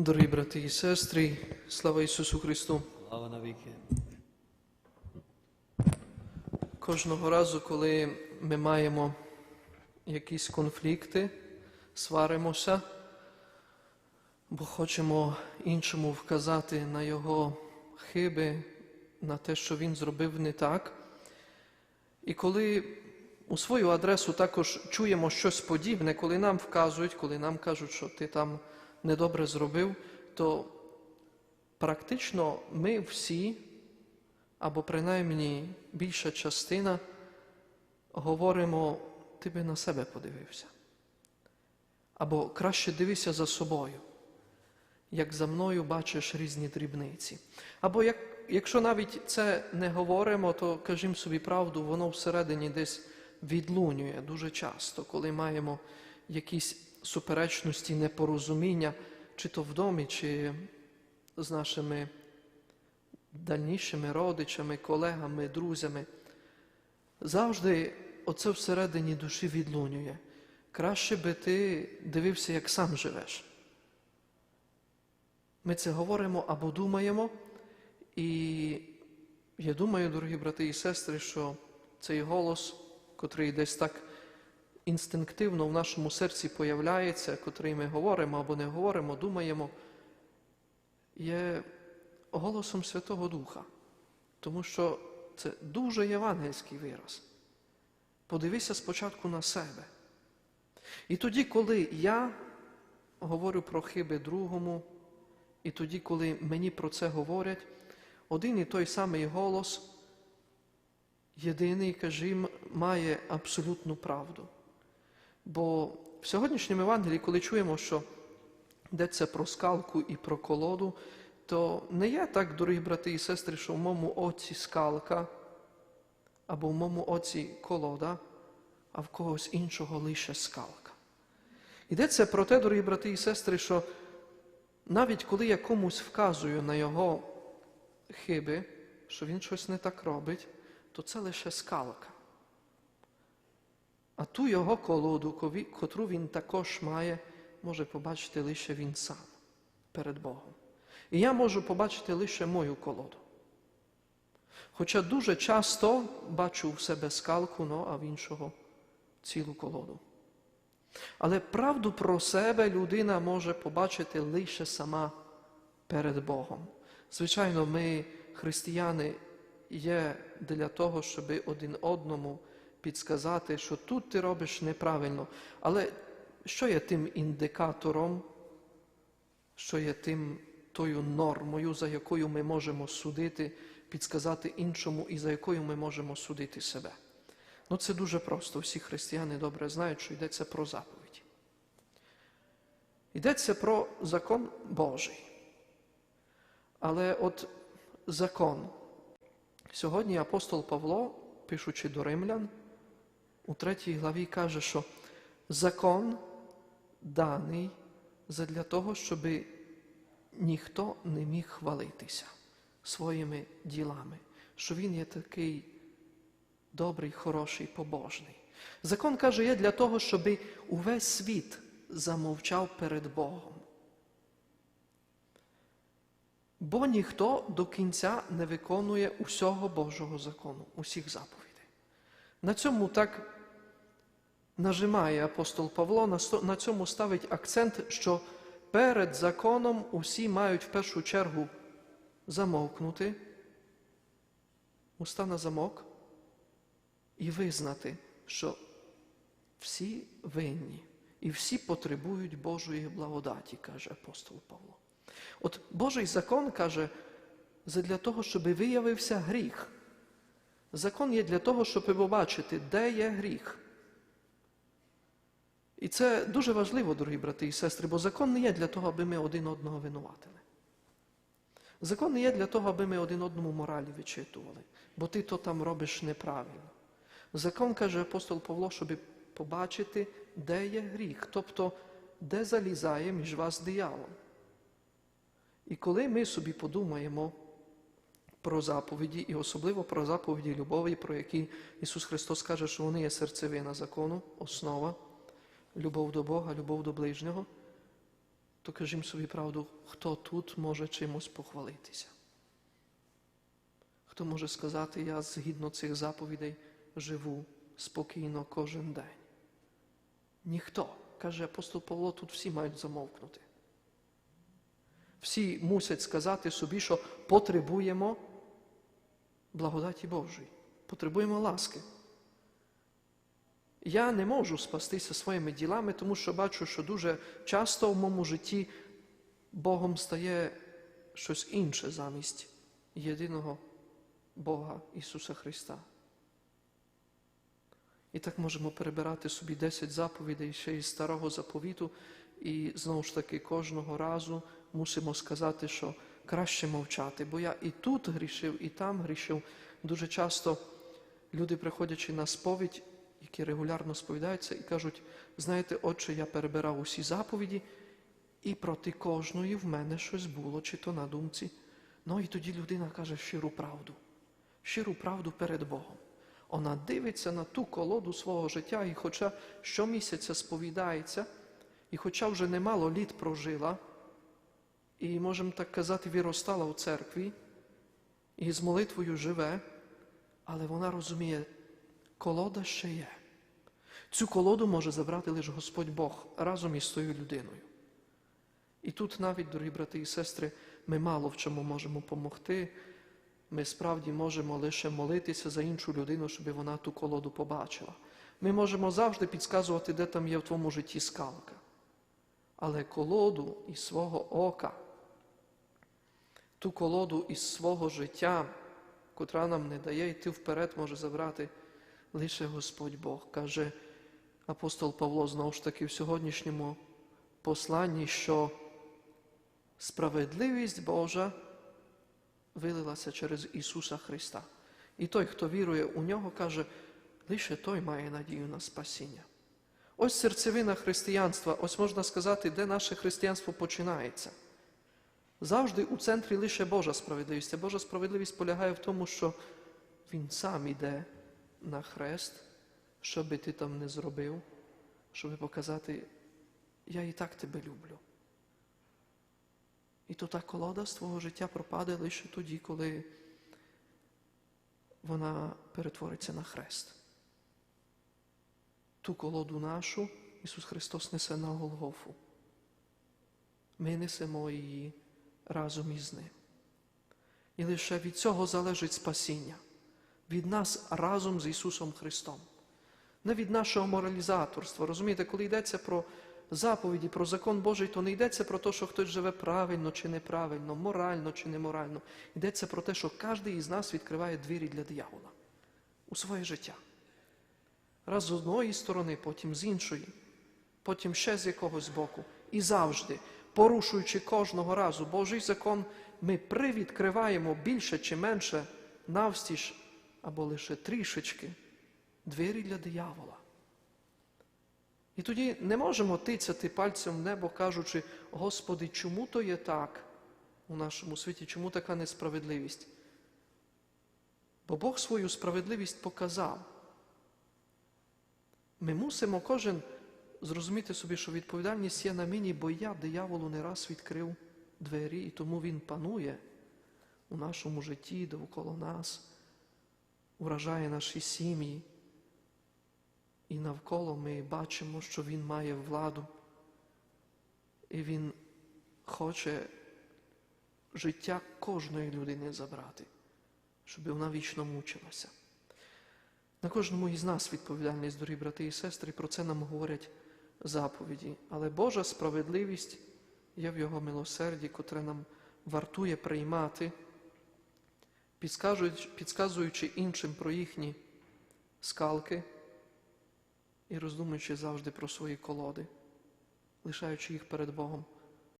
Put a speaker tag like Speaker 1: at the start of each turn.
Speaker 1: Дорогі брати і сестри, слава Ісусу Христу!
Speaker 2: Слава навіки.
Speaker 1: Кожного разу, коли ми маємо якісь конфлікти, сваримося, бо хочемо іншому вказати на його хиби, на те, що він зробив не так. І коли у свою адресу також чуємо щось подібне, коли нам вказують, коли нам кажуть, що ти там недобре зробив, то практично ми всі, або принаймні більша частина, говоримо, ти би на себе подивився. Або краще дивися за собою, як за мною бачиш різні дрібниці. Або як, якщо навіть це не говоримо, то кажімо собі правду, воно всередині десь відлунює дуже часто, коли маємо якісь суперечності, непорозуміння, чи то в домі, чи з нашими дальнішими родичами, колегами, друзями. Завжди оце всередині душі відлунює. Краще би ти дивився, як сам живеш. Ми це говоримо або думаємо, і я думаю, дорогі брати і сестри, що цей голос, котрий десь так інстинктивно в нашому серці появляється, котрий ми говоримо або не говоримо, думаємо, є голосом Святого Духа, тому що це дуже євангельський вираз. Подивися спочатку на себе. І тоді, коли я говорю про хиби другому, і тоді, коли мені про це говорять, один і той самий голос, єдиний, кажімо, має абсолютну правду. Бо в сьогоднішньому Євангелії, коли чуємо, що йдеться про скалку і про колоду, то не є так, дорогі брати і сестри, що в моєму оці скалка або в моєму оці колода, а в когось іншого лише скалка. Йдеться про те, дорогі брати і сестри, що навіть коли я комусь вказую на його хиби, що він щось не так робить, то це лише скалка. А ту його колоду, котру він також має, може побачити лише він сам перед Богом. І я можу побачити лише мою колоду. Хоча дуже часто бачу в себе скалку, ну, а в іншого цілу колоду. Але правду про себе людина може побачити лише сама перед Богом. Звичайно, ми, християни, є для того, щоб один одному підсказати, що тут ти робиш неправильно. Але що є тим індикатором, що є тим тою нормою, за якою ми можемо судити, підсказати іншому і за якою ми можемо судити себе? Ну, це дуже просто. Всі християни добре знають, що йдеться про заповідь. Йдеться про закон Божий. Але от закон. Сьогодні апостол Павло, пишучи до римлян, у третій главі каже, що закон даний задля того, щоб ніхто не міг хвалитися своїми ділами, що він є такий добрий, хороший, побожний. Закон каже, є для того, щоб увесь світ замовчав перед Богом. Бо ніхто до кінця не виконує усього Божого закону, усіх заповідей. На цьому так нажимає апостол Павло, на цьому ставить акцент, що перед законом усі мають в першу чергу замовкнути, уста на замок, і визнати, що всі винні і всі потребують Божої благодаті, каже апостол Павло. От Божий закон каже, для того, щоб виявився гріх. Закон є для того, щоб побачити, де є гріх. І це дуже важливо, дорогі брати і сестри, бо закон не є для того, аби ми один одного винуватили. Закон не є для того, аби ми один одному моралі вичитували, бо ти то там робиш неправильно. Закон каже апостол Павло, щоб побачити, де є гріх, тобто де залізає між вас диявол. І коли ми собі подумаємо про заповіді, і особливо про заповіді любові, про які Ісус Христос каже, що вони є серцевина закону, основа, любов до Бога, любов до ближнього, то кажімо собі правду, хто тут може чимось похвалитися? Хто може сказати, я згідно цих заповідей живу спокійно кожен день? Ніхто. Каже апостол Павло, тут всі мають замовкнути. Всі мусять сказати собі, що потребуємо благодаті Божої, потребуємо ласки. Я не можу спастися своїми ділами, тому що бачу, що дуже часто в моєму житті Богом стає щось інше замість єдиного Бога Ісуса Христа. І так можемо перебирати собі 10 заповідей ще із старого заповіту, і знову ж таки кожного разу мусимо сказати, що краще мовчати, бо я і тут грішив, і там грішив. Дуже часто люди, приходячи на сповідь, які регулярно сповідаються, і кажуть, знаєте, отче, я перебирав усі заповіді, і проти кожної в мене щось було, чи то на думці. Ну і тоді людина каже щиру правду, щиру правду перед Богом. Вона дивиться на ту колоду свого життя, і хоча щомісяця сповідається, і хоча вже немало літ прожила, і, можемо так казати, віростала у церкві, і з молитвою живе, але вона розуміє, колода ще є. Цю колоду може забрати лише Господь Бог разом із тою людиною. І тут навіть, дорогі брати і сестри, ми мало в чому можемо допомогти. Ми справді можемо лише молитися за іншу людину, щоб вона ту колоду побачила. Ми можемо завжди підказувати, де там є в твоєму житті скалка. Але колоду із свого ока, ту колоду із свого життя, котра нам не дає йти вперед, може забрати лише Господь Бог. Каже апостол Павло знову ж таки в сьогоднішньому посланні, що справедливість Божа вилилася через Ісуса Христа. І той, хто вірує у нього, каже, лише той має надію на спасіння. Ось серцевина християнства, ось можна сказати, де наше християнство починається. Завжди у центрі лише Божа справедливість. А Божа справедливість полягає в тому, що Він сам іде на хрест, що би ти там не зробив, щоб показати, я і так тебе люблю. І то та колода з твого життя пропаде лише тоді, коли вона перетвориться на хрест. Ту колоду нашу Ісус Христос несе на Голгофу. Ми несемо її разом із Ним. І лише від цього залежить спасіння, від нас разом з Ісусом Христом, не від нашого моралізаторства. Розумієте, коли йдеться про заповіді, про закон Божий, то не йдеться про те, що хтось живе правильно чи неправильно, морально чи неморально. Йдеться про те, що кожен із нас відкриває двері для диявола у своє життя. Раз з одної сторони, потім з іншої, потім ще з якогось боку. І завжди, порушуючи кожного разу Божий закон, ми привідкриваємо більше чи менше навстіж або лише трішечки двері для диявола. І тоді не можемо тицяти пальцем в небо, кажучи, Господи, чому то є так у нашому світі, чому така несправедливість? Бо Бог свою справедливість показав. Ми мусимо кожен зрозуміти собі, що відповідальність є на мені, бо я дияволу не раз відкрив двері, і тому він панує у нашому житті, довкола нас, уражає наші сім'ї. І навколо ми бачимо, що Він має владу, і Він хоче життя кожної людини забрати, щоб вона вічно мучилася. На кожному із нас відповідальність, дорогі брати і сестри, про це нам говорять заповіді. Але Божа справедливість є в Його милосерді, котре нам вартує приймати, підказуючи іншим про їхні скалки і роздумуючи завжди про свої колоди, лишаючи їх перед Богом.